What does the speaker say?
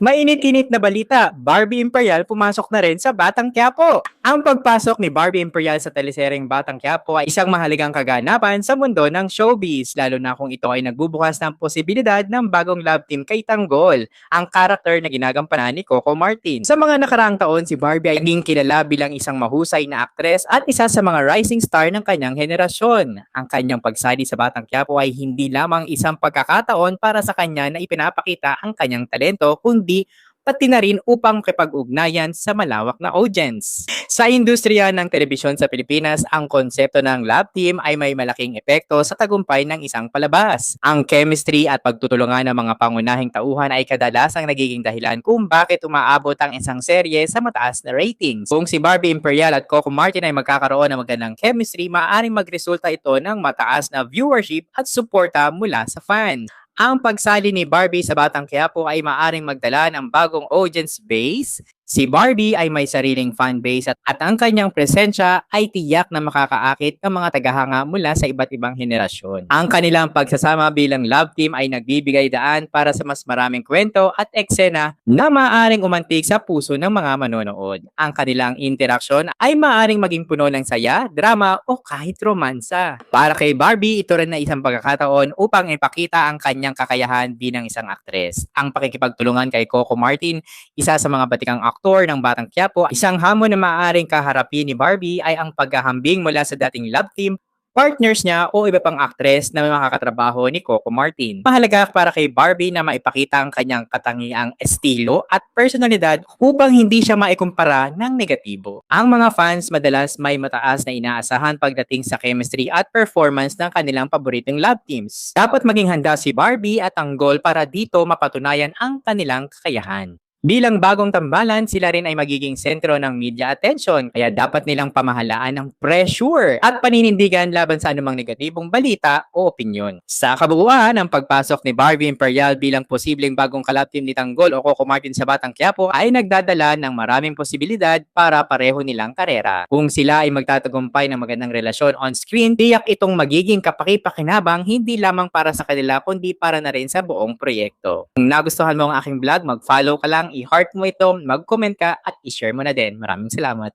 Mainit-init na balita, Barbie Imperial pumasok na rin sa Batang Quiapo. Ang pagpasok ni Barbie Imperial sa teleseryeng Batang Quiapo ay isang mahalagang kaganapan sa mundo ng showbiz, lalo na kung ito ay nagbubukas ng posibilidad ng bagong love team kay Tanggol, ang karakter na ginagampanan ni Coco Martin. Sa mga nakaraang taon, si Barbie ay naging kilala bilang isang mahusay na aktres at isa sa mga rising star ng kanyang henerasyon. Ang kanyang pagsali sa Batang Quiapo ay hindi lamang isang pagkakataon para sa kanya na ipinapakita ang kanyang talento, kundi pati na rin upang makipag-ugnayan sa malawak na audience. Sa industriya ng telebisyon sa Pilipinas, ang konsepto ng love team ay may malaking epekto sa tagumpay ng isang palabas. Ang chemistry at pagtutulungan ng mga pangunahing tauhan ay kadalasang nagiging dahilan kung bakit umaabot ang isang serye sa mataas na ratings. Kung si Barbie Imperial at Coco Martin ay magkakaroon ng magandang chemistry, maaaring magresulta ito ng mataas na viewership at suporta mula sa fans. Ang pagsali ni Barbie sa Batang Quiapo ay maaring magdala ng bagong audience base. Si Barbie ay may sariling fan base at, at ang kanyang presensya ay tiyak na makakaakit ng mga tagahanga mula sa iba't ibang henerasyon. Ang kanilang pagsasama bilang love team ay nagbibigay daan para sa mas maraming kwento at eksena na maaring umantig sa puso ng mga manonood. Ang kanilang interaksyon ay maaring maging puno ng saya, drama o kahit romansa. Para kay Barbie, ito rin na isang pagkakataon upang ipakita ang kanyang kakayahan bilang isang aktres. Ang pakikipagtulungan kay Coco Martin, isa sa mga batikang aktor ng Batang Quiapo, isang hamon na maaaring kaharapin ni Barbie ay ang paghahambing mula sa dating love team partners niya o iba pang aktres na makakatrabaho ni Coco Martin. Mahalaga para kay Barbie na maipakita ang kanyang katangiang estilo at personalidad upang hindi siya maikumpara ng negatibo. Ang mga fans madalas may mataas na inaasahan pagdating sa chemistry at performance ng kanilang paboritong love teams. Dapat maging handa si Barbie at ang goal para dito mapatunayan ang kanilang kakayahan. Bilang bagong tambalan, sila rin ay magiging sentro ng media attention, kaya dapat nilang pamahalaan ang pressure at paninindigan laban sa anumang negatibong balita o opinyon. Sa kabuuan, ang pagpasok ni Barbie Imperial bilang posibleng bagong kalab team ni Tanggol o Coco Martin sa Batang Quiapo ay nagdadala ng maraming posibilidad para pareho nilang karera. Kung sila ay magtatagumpay ng magandang relasyon on screen, tiyak itong magiging kapaki-pakinabang hindi lamang para sa kanila kundi para na rin sa buong proyekto. Kung nagustuhan mo ang aking vlog, mag-follow ka lang i-heart mo ito, mag-comment ka at i-share mo na din. Maraming salamat.